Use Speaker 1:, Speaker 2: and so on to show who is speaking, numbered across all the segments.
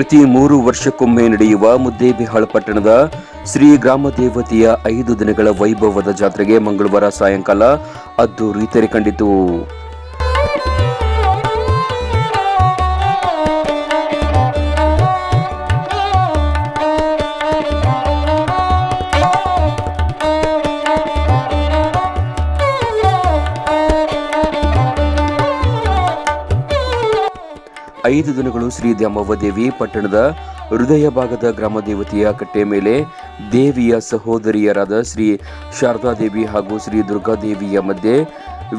Speaker 1: ಪ್ರತಿ ಮೂರು ವರ್ಷಕ್ಕೊಮ್ಮೆ ನಡೆಯುವ ಮುದ್ದೇಬಿಹಾಳ್ ಪಟ್ಟಣದ ಶ್ರೀ ಗ್ರಾಮ ದೇವತೆಯ ಐದು ದಿನಗಳ ವೈಭವದ ಜಾತ್ರೆಗೆ ಮಂಗಳವಾರ ಸಾಯಂಕಾಲ ಅದ್ದೂರಿ ತೆರೆ ಕಂಡಿತು. ಐದು ದಿನಗಳು ಶ್ರೀ ದ್ಯಾಮವ್ವ ದೇವಿ ಪಟ್ಟಣದ ಹೃದಯ ಭಾಗದ ಗ್ರಾಮ ದೇವತೆಯ ಕಟ್ಟೆ ಮೇಲೆ ದೇವಿಯ ಸಹೋದರಿಯರಾದ ಶ್ರೀ ಶಾರದಾದೇವಿ ಹಾಗೂ ಶ್ರೀ ದುರ್ಗಾದೇವಿಯ ಮಧ್ಯೆ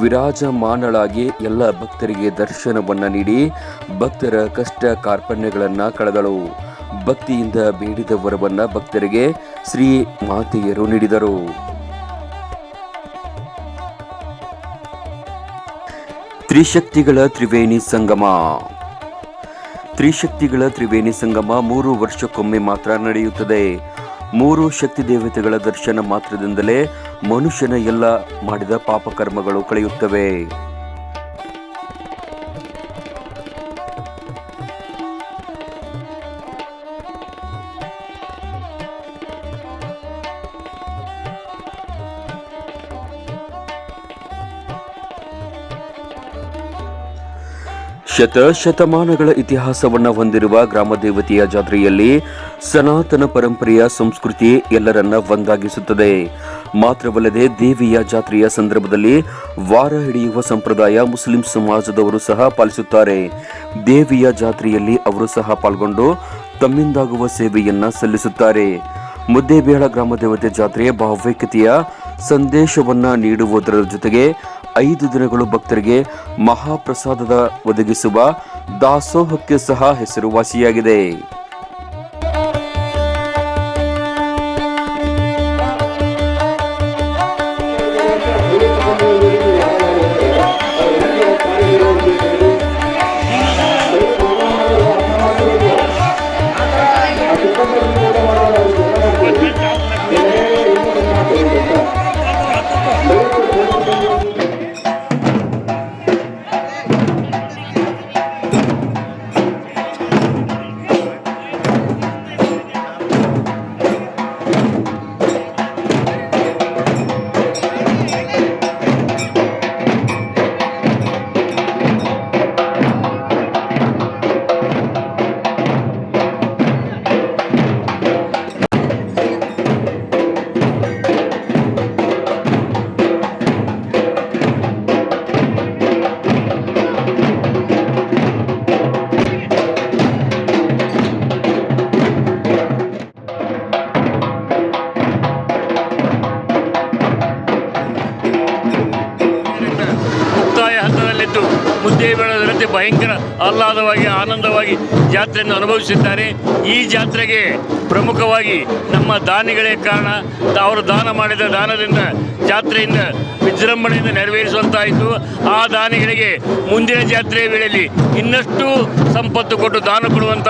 Speaker 1: ವಿರಾಜಮಾನಳಾಗಿ ಎಲ್ಲ ಭಕ್ತರಿಗೆ ದರ್ಶನವನ್ನು ನೀಡಿ ಭಕ್ತರ ಕಷ್ಟ ಕಾರ್ಪಣ್ಯಗಳನ್ನು ಕಳೆದಳು. ಭಕ್ತಿಯಿಂದ ಬೇಡಿದ ವರವನ್ನು ಭಕ್ತರಿಗೆ ಶ್ರೀ ಮಾತೆಯರು ನೀಡಿದರು. ತ್ರಿಶಕ್ತಿಗಳ ತ್ರಿವೇಣಿ ಸಂಗಮ ತ್ರಿಶಕ್ತಿಗಳ ತ್ರಿವೇಣಿ ಸಂಗಮ ಮೂರು ವರ್ಷಕ್ಕೊಮ್ಮೆ ಮಾತ್ರ ನಡೆಯುತ್ತದೆ. ಮೂರು ಶಕ್ತಿ ದೇವತೆಗಳ ದರ್ಶನ ಮಾತ್ರದಿಂದಲೇ ಮನುಷ್ಯನ ಎಲ್ಲ ಮಾಡಿದ ಪಾಪಕರ್ಮಗಳು ಕಳೆಯುತ್ತವೆ. ಶತ ಶತಮಾನಗಳ ಇತಿಹಾಸವನ್ನ ಹೊಂದಿರುವ ಗ್ರಾಮ ದೇವತೆಯ ಜಾತ್ರೆಯಲ್ಲಿ ಸನಾತನ ಪರಂಪರೆಯ ಸಂಸ್ಕೃತಿ ಎಲ್ಲರನ್ನ ಒಂದಾಗಿಸುತ್ತದೆ. ಮಾತ್ರವಲ್ಲದೆ ದೇವಿಯ ಜಾತ್ರೆಯ ಸಂದರ್ಭದಲ್ಲಿ ವಾರ ಹಿಡಿಯುವ ಸಂಪ್ರದಾಯ ಮುಸ್ಲಿಂ ಸಮಾಜದವರು ಸಹ ಪಾಲಿಸುತ್ತಾರೆ. ದೇವಿಯ ಜಾತ್ರೆಯಲ್ಲಿ ಅವರು ಸಹ ಪಾಲ್ಗೊಂಡು ತಮ್ಮಿಂದಾಗುವ ಸೇವೆಯನ್ನ ಸಲ್ಲಿಸುತ್ತಾರೆ. ಮುದ್ದೇಬೇಳ ಗ್ರಾಮ ದೇವತೆ ಜಾತ್ರೆಯ ಭಾವೈಕ್ಯತೆಯ ಸಂದೇಶವನ್ನ ನೀಡುವುದರ ಜೊತೆಗೆ ಐದು ದಿನಗಳು ಭಕ್ತರಿಗೆ ಮಹಾಪ್ರಸಾದದ ಒದಗಿಸುವ ದಾಸೋಹಕ್ಕೆ ಸಹ ಹೆಸರುವಾಸಿಯಾಗಿದೆ.
Speaker 2: ಆಹ್ಲಾದವಾಗಿ, ಆನಂದವಾಗಿ ಜಾತ್ರೆಯನ್ನು ಅನುಭವಿಸಿದ್ದಾರೆ ಈ ಜಾತ್ರೆಗೆ ಪ್ರಮುಖವಾಗಿ ನಮ್ಮ ದಾನಿಗಳೇ ಕಾರಣ. ಅವರು ದಾನ ಮಾಡಿದ ದಾನದಿಂದ ಜಾತ್ರೆಯಿಂದ ವಿಜೃಂಭಣೆಯಿಂದ ನೆರವೇರಿಸುವಂತಾಯಿತು. ಆ ದಾನಿಗಳಿಗೆ ಮುಂದಿನ ಜಾತ್ರೆಯ ವೇಳೆಯಲ್ಲಿ ಇನ್ನಷ್ಟು ಸಂಪತ್ತು ಕೊಟ್ಟು ದಾನ ಕೊಡುವಂಥ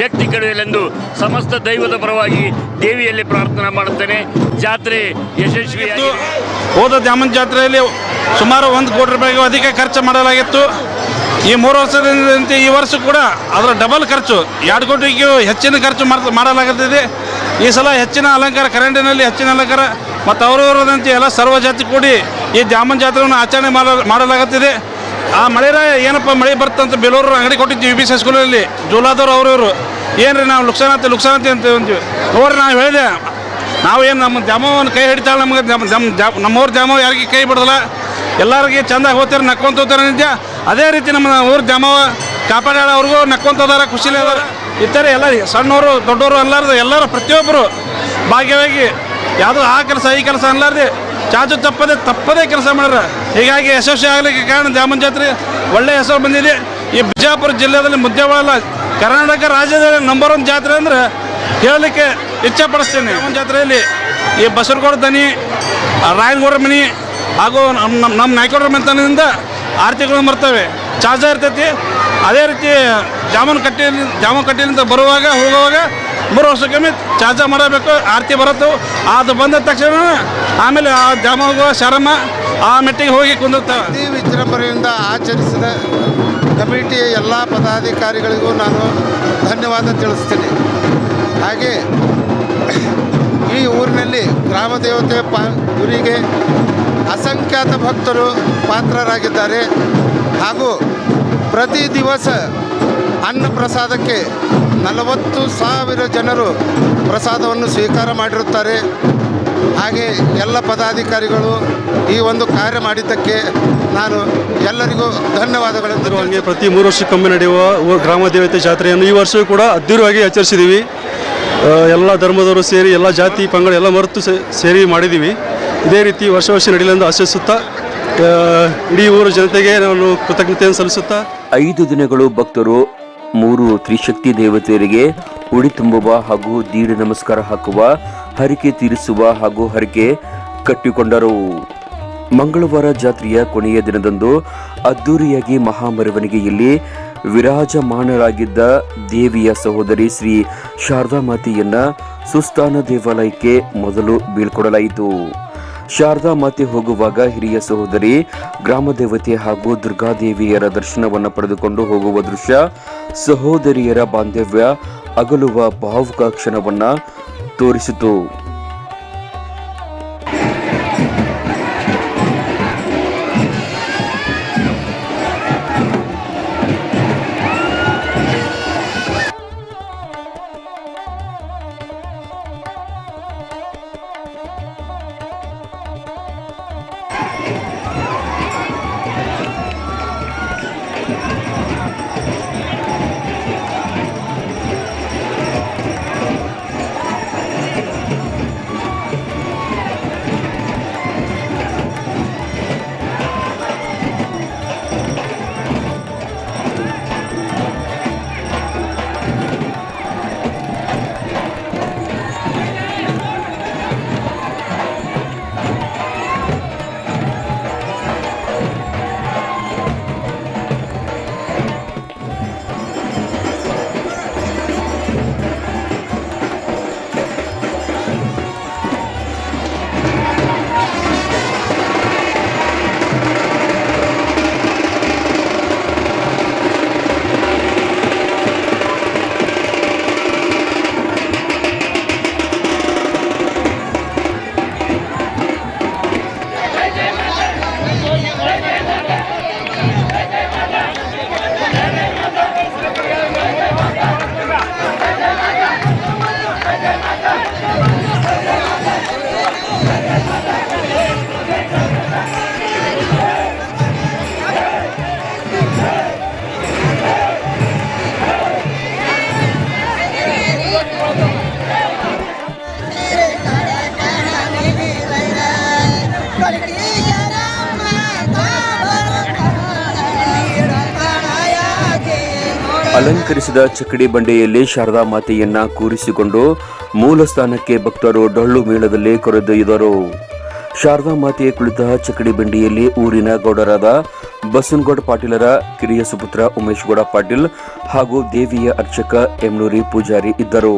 Speaker 2: ಶಕ್ತಿ ಕಡೆಯಲೆಂದು ಸಮಸ್ತ ದೈವದ ಪರವಾಗಿ ದೇವಿಯಲ್ಲಿ ಪ್ರಾರ್ಥನೆ ಮಾಡುತ್ತೇನೆ. ಜಾತ್ರೆ ಯಶಸ್ವಿಯಾಗಿ
Speaker 3: ಹೋದ ದ್ಯಾಮನ್ ಜಾತ್ರೆಯಲ್ಲಿ ಸುಮಾರು ಒಂದು ಕೋಟಿ ರೂಪಾಯಿಗೂ ಅಧಿಕ ಖರ್ಚು ಮಾಡಲಾಗಿತ್ತು. ಈ ಮೂರು ವರ್ಷದಿಂದ ಈ ವರ್ಷ ಕೂಡ ಅದರ ಡಬಲ್ ಖರ್ಚು. ಎರಡು ಕೋಟಿಗೂ ಹೆಚ್ಚಿನ ಖರ್ಚು ಮಾಡ್- ಮಾಡಲಾಗುತ್ತಿದೆ. ಈ ಸಲ ಹೆಚ್ಚಿನ ಅಲಂಕಾರ, ಕರೆಂಟಿನಲ್ಲಿ ಹೆಚ್ಚಿನ ಅಲಂಕಾರ ಮತ್ತು ಅವರವರದಂತೆ ಎಲ್ಲ ಸರ್ವ ಜಾತಿ ಕೂಡಿ ಈ ದ್ಯಾಮನ್ ಜಾತ್ರೆಯನ್ನು ಆಚರಣೆ ಮಾಡ ಮಾಡಲಾಗುತ್ತಿದೆ. ಆ ಮಳೆರಾಯ ಏನಪ್ಪ ಮಳೆ ಬರ್ತಂತ ಬೇಲೂರು ಅಂಗಡಿ ಕೊಟ್ಟಿದ್ವಿ ಬಿ ಸಿ ಸ್ಕೂಲಲ್ಲಿ ಜೂಲಾದವ್ರು ಅವರವರು ಏನ್ರಿ ನಾವು ಲುಕ್ಸಾನಂತೆ ಲುಕ್ಸಾನಂತೆ ಅಂತ ಅಂತೀವಿ ನೋಡ್ರಿ ನಾವು ಹೇಳಿದೆ. ನಾವೇನು ನಮ್ಮ ದ್ಯಾಮವ್ವನ ಕೈ ಹಿಡಿತಾಳೆ ನಮಗೆ. ನಮ್ಮ ನಮ್ಮವ್ರ ದ್ಯಾಮವ್ವ ಯಾರಿಗೆ ಕೈ ಬಿಡೋದಿಲ್ಲ ಎಲ್ಲರಿಗೆ ಚಂದ ಹೋಗ್ತಾರೆ, ನಕ್ಕೊಂತ ಹೋಗ್ತಾರೆ ನಿಜ ಅದೇ ರೀತಿ ನಮ್ಮ ಊರು ದ್ಯಾಮವ್ವ ಕಾಪಾಡ್ಯಾಳ ಅವ್ರಿಗೂ ನಕ್ಕೊಂತ ಖುಷಿಲೇ ಅದಾರ. ಇತರ ಎಲ್ಲ ಸಣ್ಣವರು, ದೊಡ್ಡವರು ಎಲ್ಲರೂ ಎಲ್ಲರೂ ಪ್ರತಿಯೊಬ್ಬರು ಭಾಗ್ಯವಾಗಿ ಯಾವುದೋ ಆ ಕೆಲಸ, ಈ ಕೆಲಸ ಅನ್ಲಾರ್ದೆ ಚಾಚು ತಪ್ಪದೆ ತಪ್ಪದೇ ಕೆಲಸ ಮಾಡ್ಯಾರ. ಹೀಗಾಗಿ ಯಶಸ್ವಿ ಆಗಲಿಕ್ಕೆ ಕಾರಣ ದ್ಯಾಮನ್ ಜಾತ್ರೆ. ಒಳ್ಳೆಯ ಹೆಸರು ಬಂದಿದೆ. ಈ ಬಿಜಾಪುರ ಜಿಲ್ಲೆಯಲ್ಲಿ ಮುದ್ದೇವಾಳ, ಕರ್ನಾಟಕ ರಾಜ್ಯದಲ್ಲಿ ನಂಬರ್ ಒನ್ ಜಾತ್ರೆ ಅಂದ್ರೆ ಹೇಳಲಿಕ್ಕೆ ಇಚ್ಛೆ ಪಡಿಸ್ತೇನೆ ಜಾತ್ರೆಯಲ್ಲಿ ಈ ಬಸರಗೌಡ ದನಿ ಆ ರಾಯನಗೌಡ ಮನಿ ಹಾಗೂ ನಮ್ಮ ನಮ್ಮ ನಾಯ್ಕೌಡರ ಮೆಂತನದಿಂದ ಆರತಿಗಳು ಬರ್ತವೆ. ಚಾರ್ಜ ಇರ್ತೈತಿ. ಅದೇ ರೀತಿ ಜಾಮೂನ್ ಕಟ್ಟಿ ಜಾಮೂನ್ ಕಟ್ಟಿಲಿಂದ ಬರುವಾಗ, ಹೋಗುವಾಗ ಮೂರು ವರ್ಷಕ್ಕೊಮ್ಮೆ ಚಾರ್ಜ ಮಾಡಬೇಕು. ಆರತಿ ಬರುತ್ತೆ. ಅದು ಬಂದ ತಕ್ಷಣ ಆಮೇಲೆ ಆ ಜಾಮೂನ್ ಶರಮ ಆ ಮೆಟ್ಟಿಗೆ ಹೋಗಿ ಕುಂದಿರ್ತಾವೆ.
Speaker 4: ಅತಿ ವಿಜೃಂಭಣೆಯಿಂದ ಆಚರಿಸಿದ ಕಮಿಟಿ ಎಲ್ಲ ಪದಾಧಿಕಾರಿಗಳಿಗೂ ನಾನು ಧನ್ಯವಾದ ತಿಳಿಸ್ತೀನಿ. ಹಾಗೆ ಈ ಊರಿನಲ್ಲಿ ಗ್ರಾಮ ದೇವತೆ ಪ ಗುರಿಗೆ ಅಸಂಖ್ಯಾತ ಭಕ್ತರು ಪಾತ್ರರಾಗಿದ್ದಾರೆ. ಹಾಗೂ ಪ್ರತಿ ದಿವಸ ಅನ್ನ ಪ್ರಸಾದಕ್ಕೆ ನಲವತ್ತು ಸಾವಿರ ಜನರು ಪ್ರಸಾದವನ್ನು ಸ್ವೀಕಾರ ಮಾಡಿರುತ್ತಾರೆ. ಹಾಗೆ ಎಲ್ಲ ಪದಾಧಿಕಾರಿಗಳು ಈ ಒಂದು ಕಾರ್ಯ ಮಾಡಿದ್ದಕ್ಕೆ ನಾನು ಎಲ್ಲರಿಗೂ ಧನ್ಯವಾದಗಳನ್ನು
Speaker 5: ಹಾಗೆ ಪ್ರತಿ ಮೂರು ವರ್ಷಕ್ಕೊಮ್ಮೆ ನಡೆಯುವ ಗ್ರಾಮ ದೇವತೆ ಜಾತ್ರೆಯನ್ನು ಈ ವರ್ಷವೂ ಕೂಡ ಅದ್ದೂರಿಯಾಗಿ ಆಚರಿಸಿದ್ದೀವಿ ಎಲ್ಲ ಧರ್ಮದವರು ಸೇರಿ, ಎಲ್ಲ ಜಾತಿ, ಪಂಗಡ ಎಲ್ಲ ಮರೆತು ಸೇರಿ ಮಾಡಿದ್ದೀವಿ ಇದೇ ರೀತಿ ವರ್ಷ ವರ್ಷ ನಡೆಯಲೆಂದು ಆಶಿಸುತ್ತಾ ಇಡೀ ಊರ ಜನತೆಗೆ ನಾನು ಕೃತಜ್ಞತೆಯನ್ನು ಸಲ್ಲಿಸುತ್ತಾ.
Speaker 1: ಐದು ದಿನಗಳು ಭಕ್ತರು, ಮೂರು ತ್ರಿಶಕ್ತಿ ದೇವತೆಯರಿಗೆ ಉಡಿ ತುಂಬುವ ಹಾಗೂ ದೀಡ ನಮಸ್ಕಾರ ಹಾಕುವ, ಹರಿಕೆ ತೀರಿಸುವ ಹಾಗೂ ಹರಿಕೆ ಕಟ್ಟಿಕೊಂಡರು. ಮಂಗಳವಾರ ಜಾತ್ರೆಯ ಕೊನೆಯ ದಿನದಂದು ಅದ್ದೂರಿಯಾಗಿ ಮಹಾಮರವಣಿಗೆಯಲ್ಲಿ ವಿರಾಜಮಾನರಾಗಿದ್ದ ದೇವಿಯ ಸಹೋದರಿ ಶ್ರೀ ಶಾರದಾ ಮಾತೆಯನ್ನ ಸುಸ್ಥಾನ ದೇವಾಲಯಕ್ಕೆ ಮೊದಲು ಬೀಳ್ಕೊಡಲಾಯಿತು. ಶಾರದಾ ಮಾತೆ ಹೋಗುವಾಗ ಹಿರಿಯ ಸಹೋದರಿ ಗ್ರಾಮ ದೇವತೆ ಹಾಗೂ ದುರ್ಗಾದೇವಿಯರ ದರ್ಶನವನ್ನು ಪಡೆದುಕೊಂಡು ಹೋಗುವ ದೃಶ್ಯ, ಸಹೋದರಿಯರ ಬಾಂಧವ್ಯ ಅಗಲುವ ಭಾವುಕ ಕ್ಷಣವನ್ನು ತೋರಿಸಿತು. ಅಲಂಕರಿಸಿದ ಚಕ್ಕಡಿ ಬಂಡೆಯಲ್ಲಿ ಶಾರದಾ ಮಾತೆಯನ್ನ ಕೂರಿಸಿಕೊಂಡು ಮೂಲ ಸ್ಥಾನಕ್ಕೆ ಭಕ್ತರು ಡೊಳ್ಳು ಮೇಳದಲ್ಲಿ ಕರೆದೊಯ್ದರು. ಶಾರದಾ ಮಾತೆಯ ಕುಳಿತ ಚಕ್ಕಡಿ ಬಂಡೆಯಲ್ಲಿ ಊರಿನ ಗೌಡರಾದ ಬಸನಗೌಡ ಪಾಟೀಲರ ಕಿರಿಯ ಸುಪುತ್ರ ಉಮೇಶ್ ಗೌಡ ಪಾಟೀಲ್ ಹಾಗೂ ದೇವಿಯ ಅರ್ಚಕ ಎಮ್ನೂರಿ ಪೂಜಾರಿ ಇದ್ದರು.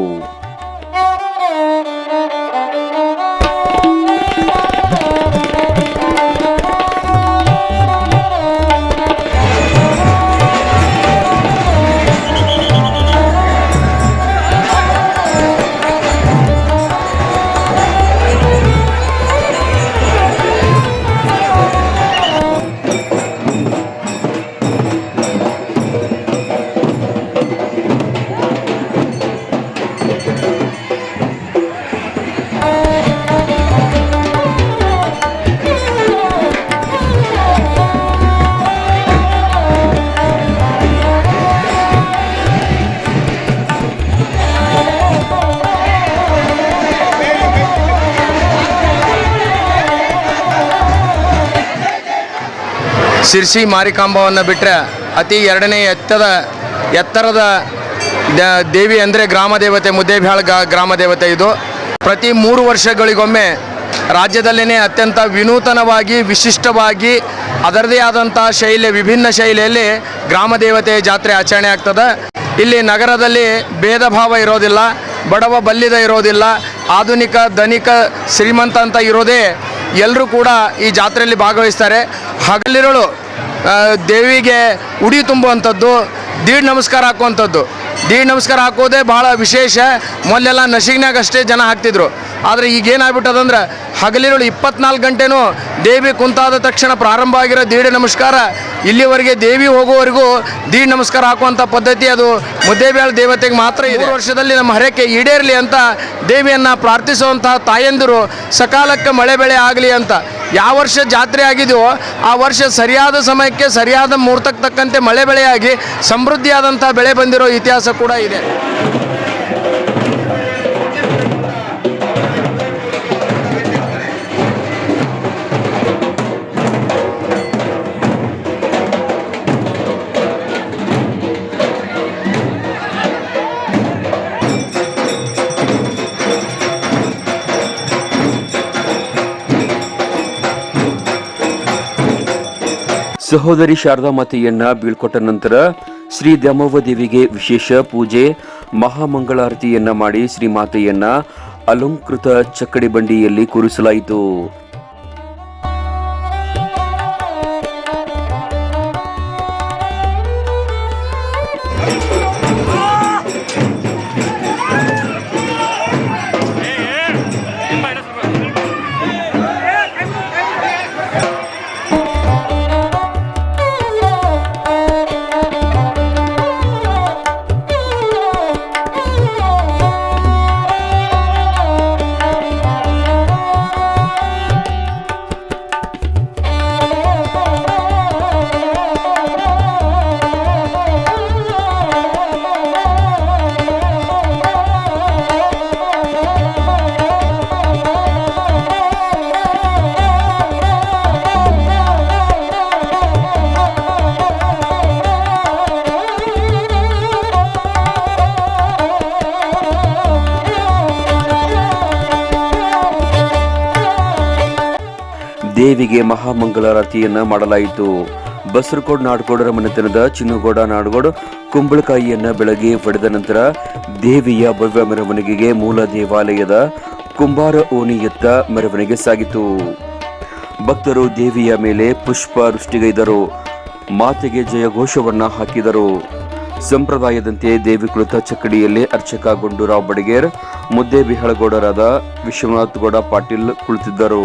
Speaker 6: ಶಿರ್ಸಿ ಮಾರಿಕಾಂಬವನ್ನು ಬಿಟ್ಟರೆ ಅತಿ ಎರಡನೇ ಎತ್ತದ, ಎತ್ತರದ ದೇವಿ ಅಂದರೆ ಗ್ರಾಮ ದೇವತೆ ಮುದ್ದೇಬ್ಯಾಳ ಗ್ರಾಮ ದೇವತೆ ಇದು. ಪ್ರತಿ ಮೂರು ವರ್ಷಗಳಿಗೊಮ್ಮೆ ರಾಜ್ಯದಲ್ಲೇ ಅತ್ಯಂತ ವಿನೂತನವಾಗಿ, ವಿಶಿಷ್ಟವಾಗಿ, ಅದರದೇ ಆದಂಥ ಶೈಲಿ, ವಿಭಿನ್ನ ಶೈಲಿಯಲ್ಲಿ ಗ್ರಾಮ ದೇವತೆ ಜಾತ್ರೆ ಆಚರಣೆ ಆಗ್ತದೆ. ಇಲ್ಲಿ ನಗರದಲ್ಲಿ ಭೇದ ಭಾವ ಇರೋದಿಲ್ಲ, ಬಡವ ಬಲ್ಲಿದ ಇರೋದಿಲ್ಲ, ಆಧುನಿಕ, ಧನಿಕ, ಶ್ರೀಮಂತ ಅಂತ ಇರೋದೇ ಎಲ್ಲರೂ ಕೂಡ ಈ ಜಾತ್ರೆಯಲ್ಲಿ ಭಾಗವಹಿಸ್ತಾರೆ. ಹಗಲಿರುಳು ದೇವಿಗೆ ಉಡಿ ತುಂಬುವಂಥದ್ದು, ದೀಡ್ ನಮಸ್ಕಾರ ಹಾಕುವಂಥದ್ದು. ದೀಡ್ ನಮಸ್ಕಾರ ಹಾಕೋದೇ ಭಾಳ ವಿಶೇಷ. ಮೊದಲೆಲ್ಲ ನಶಿಗ್ನಾಗ ಅಷ್ಟೇ ಜನ ಹಾಕ್ತಿದ್ರು. ಆದರೆ ಈಗ ಏನಾಗ್ಬಿಟ್ಟದಂದ್ರೆ, ಹಗಲಿರುಳು ಇಪ್ಪತ್ನಾಲ್ಕು ಗಂಟೆನೂ ದೇವಿ ಕುಂತಾದ ತಕ್ಷಣ ಪ್ರಾರಂಭ ಆಗಿರೋ ದೀಡ್ ನಮಸ್ಕಾರ, ಇಲ್ಲಿವರೆಗೆ ದೇವಿ ಹೋಗುವವರೆಗೂ ದೀಡ್ ನಮಸ್ಕಾರ ಹಾಕುವಂಥ ಪದ್ಧತಿ ಅದು ಮುದ್ದೇಬೇಳ ದೇವತೆಗೆ ಮಾತ್ರ ಇದೆ. ವರ್ಷದಲ್ಲಿ ನಮ್ಮ ಹರಕೆ ಈಡೇರಲಿ ಅಂತ ದೇವಿಯನ್ನು ಪ್ರಾರ್ಥಿಸುವಂತಹ ತಾಯಂದಿರು, ಸಕಾಲಕ್ಕೆ ಮಳೆ ಬೆಳೆ ಆಗಲಿ ಅಂತ. ಯಾವ ವರ್ಷ ಜಾತ್ರೆ ಆಗಿದೆಯೋ ಆ ವರ್ಷ ಸರಿಯಾದ ಸಮಯಕ್ಕೆ ಸರಿಯಾದ ಮುಹೂರ್ತಕ್ಕೆ ತಕ್ಕಂತೆ ಮಳೆ ಬೆಳೆಯಾಗಿ ಸಮೃದ್ಧಿಯಾದಂಥ ಬೆಳೆ ಬಂದಿರೋ ಇತಿಹಾಸ ಕೂಡ ಇದೆ.
Speaker 1: ಸಹೋದರಿ ಶಾರದಾ ಮಾತೆಯನ್ನ ಬೀಳ್ಕೊಟ್ಟ ನಂತರ ಶ್ರೀ ದ್ಯಾಮವ್ವ ದೇವಿಗೆ ವಿಶೇಷ ಪೂಜೆ, ಮಹಾಮಂಗಳಾರತಿಯನ್ನ ಮಾಡಿ ಶ್ರೀ ಮಾತೆಯನ್ನ ಅಲಂಕೃತ ಚಕ್ಕಡಿ ಬಂಡಿಯಲ್ಲಿ ಕೂರಿಸಲಾಯಿತು. ದೇವಿಗೆ ಮಹಾಮಂಗಳಾರತಿಯನ್ನ ಮಾಡಲಾಯಿತು. ಬಸರಕೋಡ್ ನಾಡಗೌಡರ ಮನೆತನದ ಚಿನ್ನುಗೌಡ ನಾಡಗೌಡ ಕುಂಬಳಕಾಯಿಯನ್ನು ಬೆಳಗ್ಗೆ ಪಡೆದ ನಂತರ ದೇವಿಯ ಭವ್ಯ ಮೆರವಣಿಗೆಗೆ ಮೂಲ ದೇವಾಲಯದ ಕುಂಬಾರ ಓಣಿಯತ್ತ ಮೆರವಣಿಗೆ ಸಾಗಿತು. ಭಕ್ತರು ದೇವಿಯ ಮೇಲೆ ಪುಷ್ಪ ವೃಷ್ಟಿಗೈದರು ಮಾತೆಗೆ ಜಯಘೋಷವನ್ನು ಹಾಕಿದರು. ಸಂಪ್ರದಾಯದಂತೆ ದೇವಿ ಕುಳಿತ ಚಕ್ಕಡಿಯಲ್ಲಿ ಅರ್ಚಕ ಗುಂಡೂರಾವ್ ಬಡಿಗೇರ್, ಮುದ್ದೆ ಬಿಹಳಗೌಡರಾದ ವಿಶ್ವನಾಥ್ ಗೌಡ ಪಾಟೀಲ್ ಕುಳಿತಿದ್ದರು.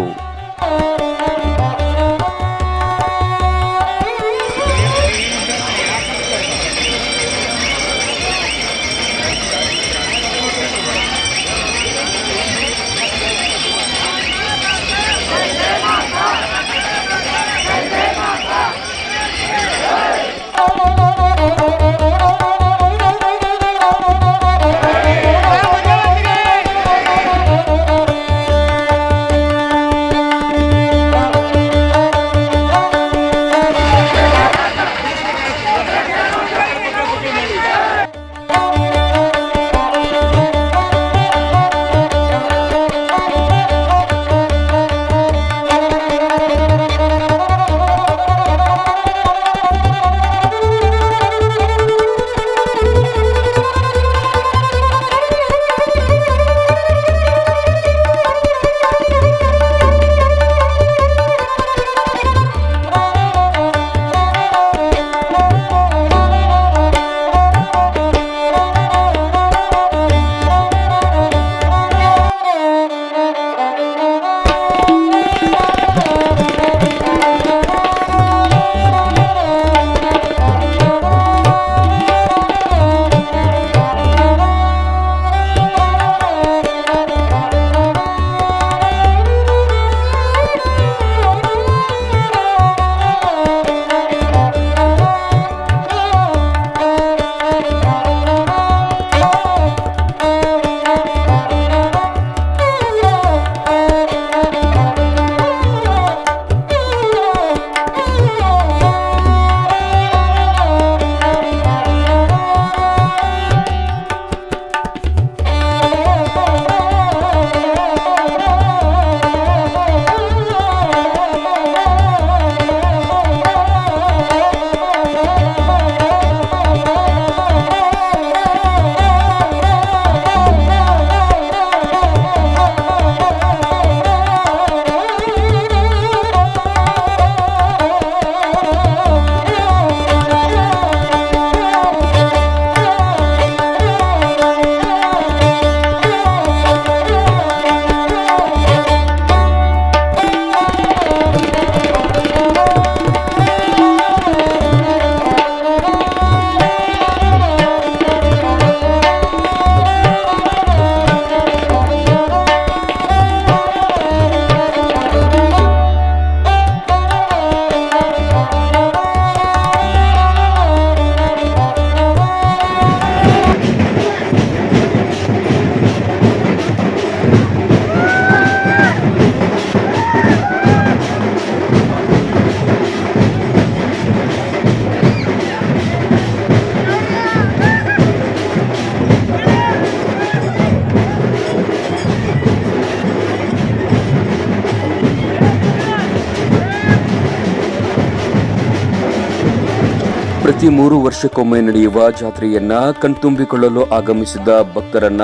Speaker 1: ಪ್ರತಿ ಮೂರು ವರ್ಷಕ್ಕೊಮ್ಮೆ ನಡೆಯುವ ಜಾತ್ರೆಯನ್ನ ಕಣ್ತುಂಬಿಕೊಳ್ಳಲು ಆಗಮಿಸಿದ ಭಕ್ತರನ್ನ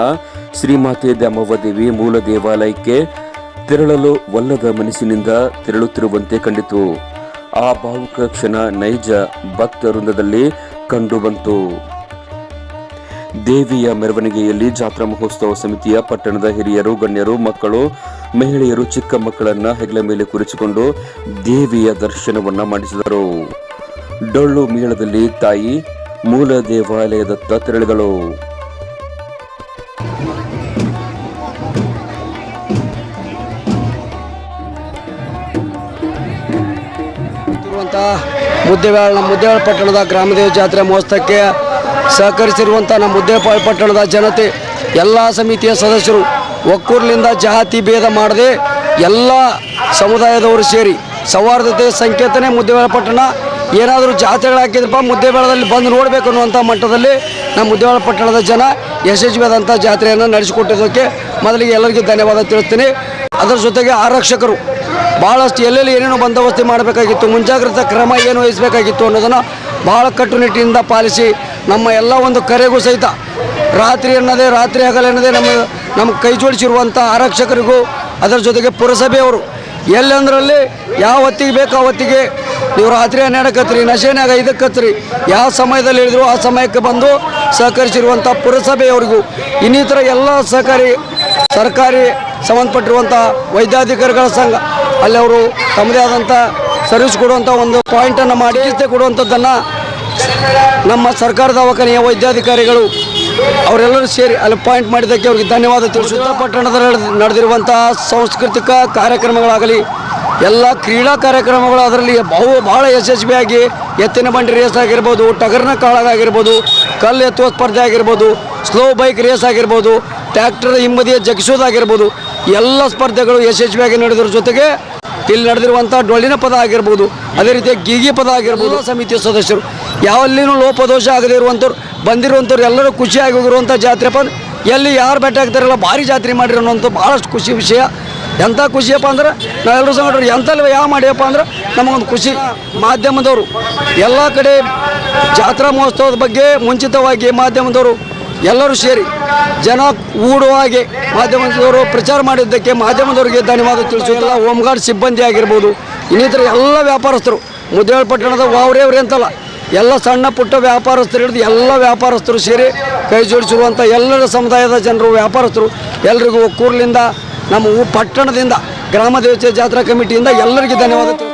Speaker 1: ಶ್ರೀಮಾತೆ ದ್ಯಾಮವ್ವ ದೇವಿ ಮೂಲ ದೇವಾಲಯಕ್ಕೆ ತೆರಳಲು ಒಲ್ಲದ ಮನಸ್ಸಿನಿಂದ ತೆರಳುತ್ತಿರುವಂತೆ ಕಂಡಿತು. ಆ ಭಾವುಕ ಕ್ಷಣ ನೈಜ ಭಕ್ತ ವೃಂದದಲ್ಲಿ ಕಂಡುಬಂತು ದೇವಿಯ ಮೆರವಣಿಗೆಯಲ್ಲಿ ಜಾತ್ರಾ ಮಹೋತ್ಸವ ಸಮಿತಿಯ ಪಟ್ಟಣದ ಹಿರಿಯರು, ಗಣ್ಯರು, ಮಕ್ಕಳು, ಮಹಿಳೆಯರು ಚಿಕ್ಕ ಮಕ್ಕಳನ್ನ ಹೆಗಲ ಮೇಲೆ ಕುರಿಸಿಕೊಂಡು ದೇವಿಯ ದರ್ಶನವನ್ನ ಮಾಡಿಸಿದರು. ಡೊಳ್ಳು ಮೇಳದಲ್ಲಿ ತಾಯಿ ಮೂಲ ದೇವಾಲಯದತ್ತ ತೆರಳಿದಳು
Speaker 7: ಮುದ್ದೇವಾಳ, ನಮ್ಮ ಮುದ್ದೇವಾಳ ಪಟ್ಟಣದ ಗ್ರಾಮದೇವ ಜಾತ್ರೆ ಮಹೋತ್ಸವಕ್ಕೆ ಸಹಕರಿಸಿರುವಂಥ ನಮ್ಮ ಮುದ್ದೇಪಾಳ ಪಟ್ಟಣದ ಜನತೆ, ಎಲ್ಲ ಸಮಿತಿಯ ಸದಸ್ಯರು ಒಕ್ಕೂರಿನಿಂದ ಜಾತಿ ಭೇದ ಮಾಡದೆ ಎಲ್ಲ ಸಮುದಾಯದವರು ಸೇರಿ ಸೌಹಾರ್ದತೆ ಸಂಕೇತನೇ ಮುದ್ದೇವಾಳ ಪಟ್ಟಣ ಏನಾದರೂ ಜಾತ್ರೆಗಳು ಹಾಕಿದ್ರಪ್ಪ, ಮುದ್ದೇಬೇಳದಲ್ಲಿ ಬಂದು ನೋಡಬೇಕು ಅನ್ನುವಂಥ ಮಟ್ಟದಲ್ಲಿ ನಮ್ಮ ಮುದ್ದೇವಾಳ ಪಟ್ಟಣದ ಜನ ಯಶಸ್ವಿಯಾದಂಥ ಜಾತ್ರೆಯನ್ನು ನಡೆಸಿಕೊಟ್ಟಿದ್ದಕ್ಕೆ ಮೊದಲಿಗೆ ಎಲ್ಲರಿಗೂ ಧನ್ಯವಾದ ತಿಳಿಸ್ತೀನಿ. ಅದರ ಜೊತೆಗೆ ಆರಕ್ಷಕರು ಭಾಳಷ್ಟು ಎಲ್ಲೆಲ್ಲಿ ಏನೇನೋ ಬಂದೋಬಸ್ತಿ ಮಾಡಬೇಕಾಗಿತ್ತು, ಮುಂಜಾಗ್ರತಾ ಕ್ರಮ ಏನು ವಹಿಸಬೇಕಾಗಿತ್ತು ಅನ್ನೋದನ್ನು ಭಾಳ ಕಟ್ಟುನಿಟ್ಟಿನಿಂದ ಪಾಲಿಸಿ ನಮ್ಮ ಎಲ್ಲ ಒಂದು ಕರೆಗೂ ಸಹಿತ ರಾತ್ರಿ ಅನ್ನೋದೇ, ರಾತ್ರಿ ಹಗಲೆನ್ನದೇ ನಮ್ಮ ನಮ್ಮ ಕೈ ಜೋಡಿಸಿರುವಂಥ ಆರಕ್ಷಕರಿಗೂ ಅದರ ಜೊತೆಗೆ ಪುರಸಭೆಯವರು ಎಲ್ಲಂದ್ರಲ್ಲಿ ಯಾವ ಹೊತ್ತಿಗೆ ಬೇಕೋ ಆ ಹೊತ್ತಿಗೆ ನೀವು ರಾತ್ರಿ ಹನ್ನೆರಡಕ್ಕತ್ರಿ ನಶೆನಾಗ ಐದಕ್ಕತ್ರಿ ಯಾವ ಸಮಯದಲ್ಲಿ ಹೇಳಿದ್ರು ಆ ಸಮಯಕ್ಕೆ ಬಂದು ಸಹಕರಿಸಿರುವಂಥ ಪುರಸಭೆಯವರಿಗೂ, ಇನ್ನಿತರ ಎಲ್ಲ ಸಹಕಾರಿ, ಸರ್ಕಾರಿ ಸಂಬಂಧಪಟ್ಟಿರುವಂಥ ವೈದ್ಯಾಧಿಕಾರಿಗಳ ಸಂಘ, ಅಲ್ಲಿ ಅವರು ತಮ್ಮದೇ ಆದಂಥ ಸರ್ವಿಸ್ ಕೊಡುವಂಥ ಒಂದು ಪಾಯಿಂಟನ್ನು ಮಾಡಿ ಕೊಡುವಂಥದ್ದನ್ನು ನಮ್ಮ ಸರ್ಕಾರ ದವಾಖಾನೆಯ ವೈದ್ಯಾಧಿಕಾರಿಗಳು, ಅವರೆಲ್ಲರೂ ಸೇರಿ ಅಲ್ಲಿ ಪಾಯಿಂಟ್ ಮಾಡಿದ್ದಕ್ಕೆ ಅವ್ರಿಗೆ ಧನ್ಯವಾದ ತಿಳಿಸುತ್ತಾ, ಪಟ್ಟಣದಲ್ಲಿ ನಡೆದಿರುವಂತಹ ಸಾಂಸ್ಕೃತಿಕ ಕಾರ್ಯಕ್ರಮಗಳಾಗಲಿ, ಎಲ್ಲ ಕ್ರೀಡಾ ಕಾರ್ಯಕ್ರಮಗಳು ಅದರಲ್ಲಿ ಬಹು, ಬಹಳ ಯಶಸ್ವಿಯಾಗಿ ಎತ್ತಿನ ಬಂಡಿ ರೇಸ್ ಆಗಿರ್ಬೋದು, ಟಗರ್ನ ಕಾಳಗಾಗಿರ್ಬೋದು ಕಲ್ಲು ಎತ್ತುವ ಸ್ಪರ್ಧೆ ಆಗಿರ್ಬೋದು ಸ್ಲೋ ಬೈಕ್ ರೇಸ್ ಆಗಿರ್ಬೋದು ಟ್ಯಾಕ್ಟರ್ ಹಿಂಬದಿಯ ಜಗಿಸೋದಾಗಿರ್ಬೋದು ಎಲ್ಲ ಸ್ಪರ್ಧೆಗಳು ಯಶಸ್ವಿಯಾಗಿ ನಡೆದರ ಜೊತೆಗೆ ಇಲ್ಲಿ ನಡೆದಿರುವಂಥ ಡೊಳ್ಳಿನ ಪದ ಆಗಿರ್ಬೋದು ಅದೇ ರೀತಿ ಗೀಗಿ ಪದ ಆಗಿರ್ಬೋದು ಸಮಿತಿಯ ಸದಸ್ಯರು. ಯಾವಲ್ಲಿನೂ ಲೋಪದೋಷ ಆಗದೇ ಇರುವಂಥವ್ರು ಬಂದಿರುವಂಥವ್ರು ಎಲ್ಲರೂ ಖುಷಿಯಾಗಿ ಹೋಗಿರುವಂಥ ಜಾತ್ರೆ ಪದ ಎಲ್ಲಿ ಯಾರು ಭೇಟಿ ಆಗ್ತಾರಲ್ಲ ಭಾರಿ ಜಾತ್ರೆ ಮಾಡಿರೋಂಥ ಭಾಳಷ್ಟು ಖುಷಿ ವಿಷಯ. ಎಂಥ ಖುಷಿಯಪ್ಪ ಅಂದ್ರೆ ನಾವೆಲ್ಲರೂ ಸಂಘಟನೆ ಎಂಥಲ್ಲಿ ಯಾವ ಮಾಡ್ಯಪ್ಪ ಅಂದ್ರೆ ನಮಗೊಂದು ಖುಷಿ. ಮಾಧ್ಯಮದವರು ಎಲ್ಲ ಕಡೆ ಜಾತ್ರಾ ಮಹೋತ್ಸವದ ಬಗ್ಗೆ ಮುಂಚಿತವಾಗಿ ಮಾಧ್ಯಮದವರು ಎಲ್ಲರೂ ಸೇರಿ ಜನ ಊಡುವ ಹಾಗೆ ಮಾಧ್ಯಮದವರು ಪ್ರಚಾರ ಮಾಡಿದ್ದಕ್ಕೆ ಮಾಧ್ಯಮದವರಿಗೆ ಧನ್ಯವಾದ ತಿಳಿಸು ಎಲ್ಲ ಹೋಮ್ ಗಾರ್ಡ್ ಸಿಬ್ಬಂದಿ ಆಗಿರ್ಬೋದು, ಇನ್ನಿತರ ಎಲ್ಲ ವ್ಯಾಪಾರಸ್ಥರು, ಮುದ್ದೇಳ ಪಟ್ಟಣದ ವಾವ್ರೇವ್ರಿ ಅಂತಲ್ಲ, ಎಲ್ಲ ಸಣ್ಣ ಪುಟ್ಟ ವ್ಯಾಪಾರಸ್ಥರು ಹಿಡಿದು ಎಲ್ಲ ವ್ಯಾಪಾರಸ್ಥರು ಸೇರಿ ಕೈ ಜೋಡಿಸಿರುವಂಥ ಎಲ್ಲರ ಸಮುದಾಯದ ಜನರು, ವ್ಯಾಪಾರಸ್ಥರು, ಎಲ್ರಿಗೂ ಒಕ್ಕೂರ್ಲಿಂದ, ನಮ್ಮ ಪಟ್ಟಣದಿಂದ, ಗ್ರಾಮ ದೇವತೆ ಜಾತ್ರಾ ಕಮಿಟಿಯಿಂದ ಎಲ್ಲರಿಗೂ ಧನ್ಯವಾದ.